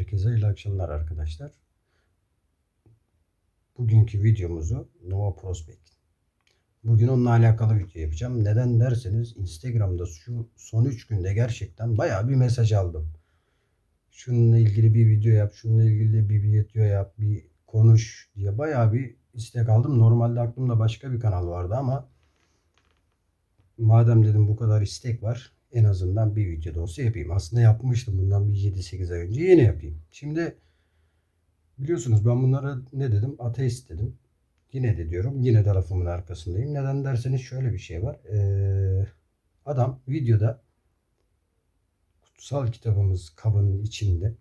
Herkese hayırlı akşamlar arkadaşlar. Bugünkü videomuzu Nova Prospect. Bugün onunla alakalı video yapacağım. Neden derseniz Instagram'da şu son 3 günde gerçekten bayağı bir mesaj aldım. Şununla ilgili bir video yap, şununla ilgili bir video yap, bir konuş diye bayağı bir istek aldım. Normalde aklımda başka bir kanal vardı ama madem dedim bu kadar istek var en azından bir video da olsa yapayım. Aslında yapmıştım bundan bir 7-8 ay önce yine yapayım. Şimdi biliyorsunuz ben bunlara ne dedim? Ateist dedim. Yine de diyorum. Yine de lafımın arkasındayım. Neden derseniz şöyle bir şey var. Ee, adam videoda kutsal kitabımız kabının içinde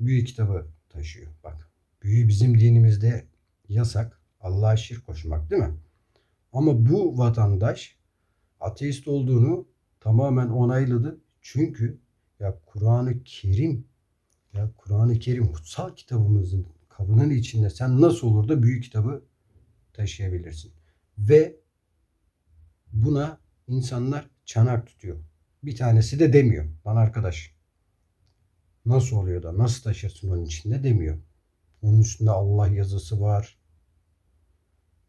büyü kitabı taşıyor. Bak büyü bizim dinimizde yasak. Allah'a şirk koşmak değil mi? Ama bu vatandaş ateist olduğunu tamamen onayladı. Çünkü ya Kur'an-ı Kerim ya Kur'an-ı Kerim kutsal kitabımızın kabının içinde sen nasıl olur da büyük kitabı taşıyabilirsin? Ve buna insanlar çanak tutuyor. Bir tanesi de demiyor. Lan arkadaş nasıl oluyor da nasıl taşırsın onun içinde demiyor. Onun üstünde Allah yazısı var.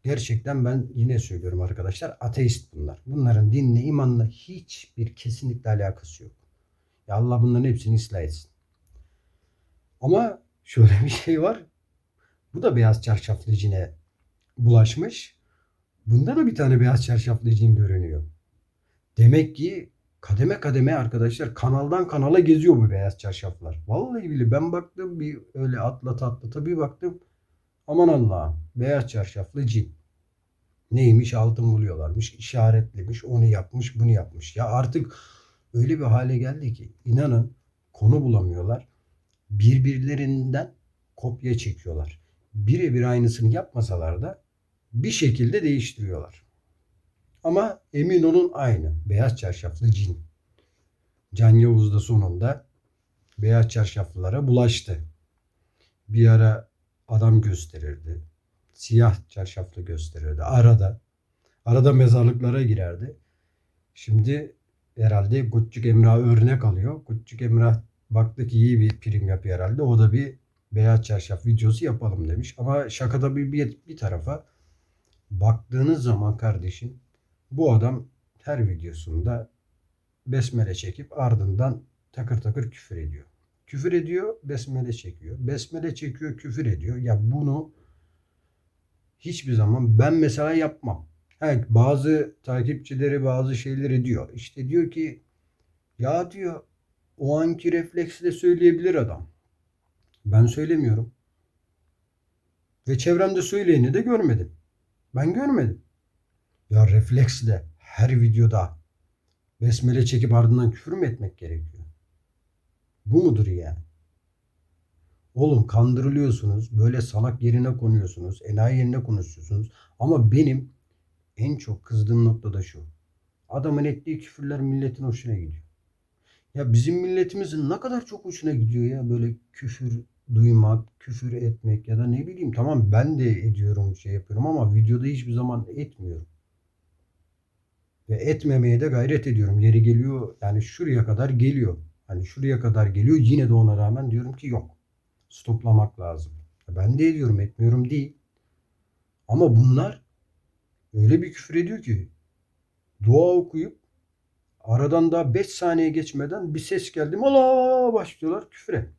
Gerçekten ben yine söylüyorum arkadaşlar ateist bunlar. Bunların dinle imanla hiçbir kesinlikle alakası yok. Ya Allah bunların hepsini ıslah etsin. Ama şöyle bir şey var. Bu da beyaz çarşaflı cine bulaşmış. Bunda da bir tane beyaz çarşaflı cin görünüyor. Demek ki kademe kademe arkadaşlar kanaldan kanala geziyor bu beyaz çarşaflar. Vallahi bile ben baktım bir öyle atlata atlata bir baktım. Aman Allah'ım beyaz çarşaflı cin. Neymiş altın buluyorlarmış işaretlemiş onu yapmış bunu yapmış. Ya artık öyle bir hale geldi ki inanın konu bulamıyorlar. Birbirlerinden kopya çekiyorlar. Birebir aynısını yapmasalar da bir şekilde değiştiriyorlar. Ama emin olun aynı. Beyaz çarşaflı cin. Can Yavuz da sonunda beyaz çarşaflılara bulaştı. Bir ara adam gösterirdi. Siyah çarşaflı gösterirdi. Arada. Arada mezarlıklara girerdi. Şimdi herhalde Gutçuk Emrah örnek alıyor. Gutçuk Emrah baktı ki iyi bir prim yapıyor herhalde. O da bir beyaz çarşaf videosu yapalım demiş. Ama şakada bir, bir, bir tarafa baktığınız zaman kardeşim bu adam her videosunda besmele çekip ardından takır takır küfür ediyor. Küfür ediyor, besmele çekiyor. Besmele çekiyor, küfür ediyor. Ya bunu hiçbir zaman ben mesela yapmam. Evet, bazı takipçileri bazı şeyleri diyor. İşte diyor ki ya diyor o anki refleksle söyleyebilir adam. Ben söylemiyorum. Ve çevremde söyleyeni de görmedim. Ben görmedim. Ya refleksle her videoda besmele çekip ardından küfür mü etmek gerekiyor? Bu mudur yani? Oğlum kandırılıyorsunuz. Böyle salak yerine konuyorsunuz. Enayi yerine konuşuyorsunuz. Ama benim en çok kızdığım nokta da şu. Adamın ettiği küfürler milletin hoşuna gidiyor. Ya bizim milletimizin ne kadar çok hoşuna gidiyor ya böyle küfür duymak, küfür etmek ya da ne bileyim tamam ben de ediyorum şey yapıyorum ama videoda hiçbir zaman etmiyorum. Ve etmemeye de gayret ediyorum. Yeri geliyor yani şuraya kadar geliyor. Hani şuraya kadar geliyor yine de ona rağmen diyorum ki yok. Stoplamak lazım. Ben de ediyorum etmiyorum değil. Ama bunlar öyle bir küfür ediyor ki dua okuyup aradan daha 5 saniye geçmeden bir ses geldi. Allah başlıyorlar küfre.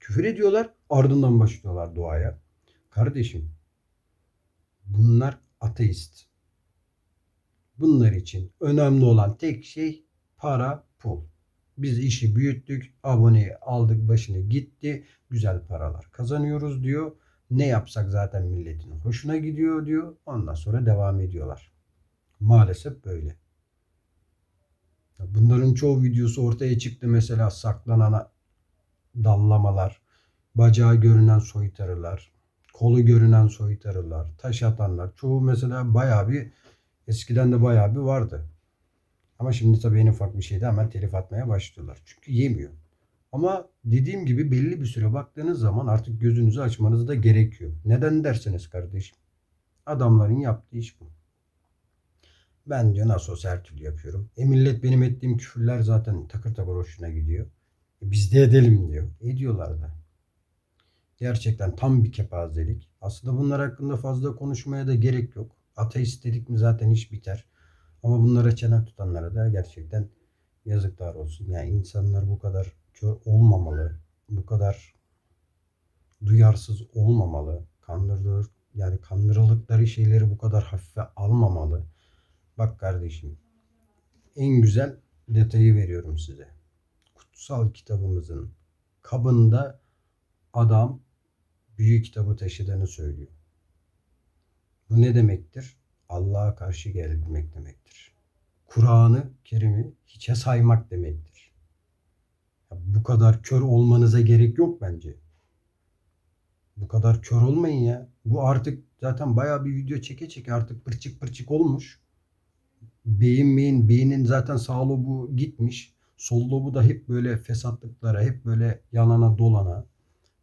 Küfür ediyorlar ardından başlıyorlar duaya. Kardeşim bunlar ateist. Bunlar için önemli olan tek şey para, pul. Biz işi büyüttük, aboneyi aldık, başını gitti, güzel paralar kazanıyoruz diyor. Ne yapsak zaten milletin hoşuna gidiyor diyor. Ondan sonra devam ediyorlar. Maalesef böyle. Bunların çoğu videosu ortaya çıktı mesela saklanan dallamalar, bacağı görünen soytarılar, kolu görünen soytarılar, taş atanlar. Çoğu mesela bayağı bir eskiden de bayağı bir vardı. Ama şimdi tabii en ufak bir şeyde hemen telif atmaya başlıyorlar. Çünkü yemiyor. Ama dediğim gibi belli bir süre baktığınız zaman artık gözünüzü açmanız da gerekiyor. Neden derseniz kardeşim. Adamların yaptığı iş bu. Ben diyor nasıl her türlü yapıyorum. E millet benim ettiğim küfürler zaten takır takır hoşuna gidiyor. E biz de edelim diyor. Ediyorlar da. Gerçekten tam bir kepazelik. Aslında bunlar hakkında fazla konuşmaya da gerek yok. Ateist dedik mi zaten iş biter. Ama bunlara çene tutanlara da gerçekten yazıklar olsun. Yani insanlar bu kadar kör olmamalı. Bu kadar duyarsız olmamalı. Kandırılır, yani kandırıldıkları şeyleri bu kadar hafife almamalı. Bak kardeşim en güzel detayı veriyorum size. Kutsal kitabımızın kabında adam büyük kitabı taşıdığını söylüyor. Bu ne demektir? Allah'a karşı gelmek demektir. Kur'an'ı Kerim'i hiçe saymak demektir. Ya bu kadar kör olmanıza gerek yok bence. Bu kadar kör olmayın ya. Bu artık zaten bayağı bir video çeke çeke artık pırçık pırçık olmuş. Beyin meyin, beynin zaten sağ lobu gitmiş. Sol lobu da hep böyle fesatlıklara, hep böyle yanana dolana,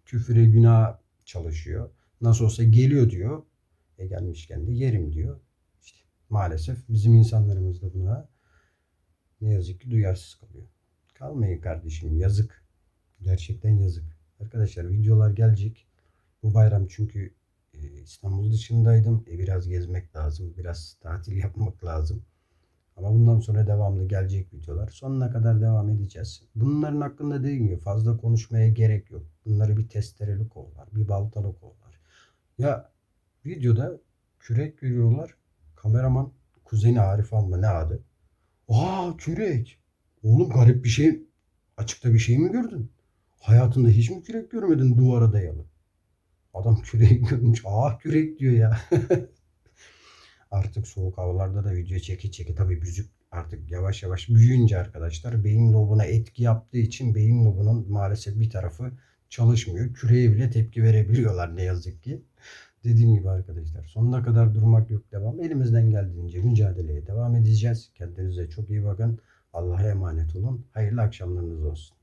küfüre günah çalışıyor. Nasıl olsa geliyor diyor. E gelmişken de yerim diyor. Maalesef bizim insanlarımız da buna ne yazık ki duyarsız kalıyor. Kalmayın kardeşim yazık. Gerçekten yazık. Arkadaşlar videolar gelecek. Bu bayram çünkü e, İstanbul dışındaydım. E, biraz gezmek lazım. Biraz tatil yapmak lazım. Ama bundan sonra devamlı gelecek videolar. Sonuna kadar devam edeceğiz. Bunların hakkında dediğim gibi fazla konuşmaya gerek yok. Bunları bir testereli kollar, bir baltalı kollar. Ya videoda kürek görüyorlar. Kameraman kuzeni Arif mı ne adı? Aa kürek. Oğlum garip bir şey. Açıkta bir şey mi gördün? Hayatında hiç mi kürek görmedin duvara dayalı? Adam kürek görmüş. Aa kürek diyor ya. artık soğuk havalarda da video çeke çeke tabii büzük artık yavaş yavaş büyüyünce arkadaşlar beyin lobuna etki yaptığı için beyin lobunun maalesef bir tarafı çalışmıyor. Küreye bile tepki verebiliyorlar ne yazık ki. Dediğim gibi arkadaşlar sonuna kadar durmak yok devam. Elimizden geldiğince mücadeleye devam edeceğiz. Kendinize çok iyi bakın. Allah'a emanet olun. Hayırlı akşamlarınız olsun.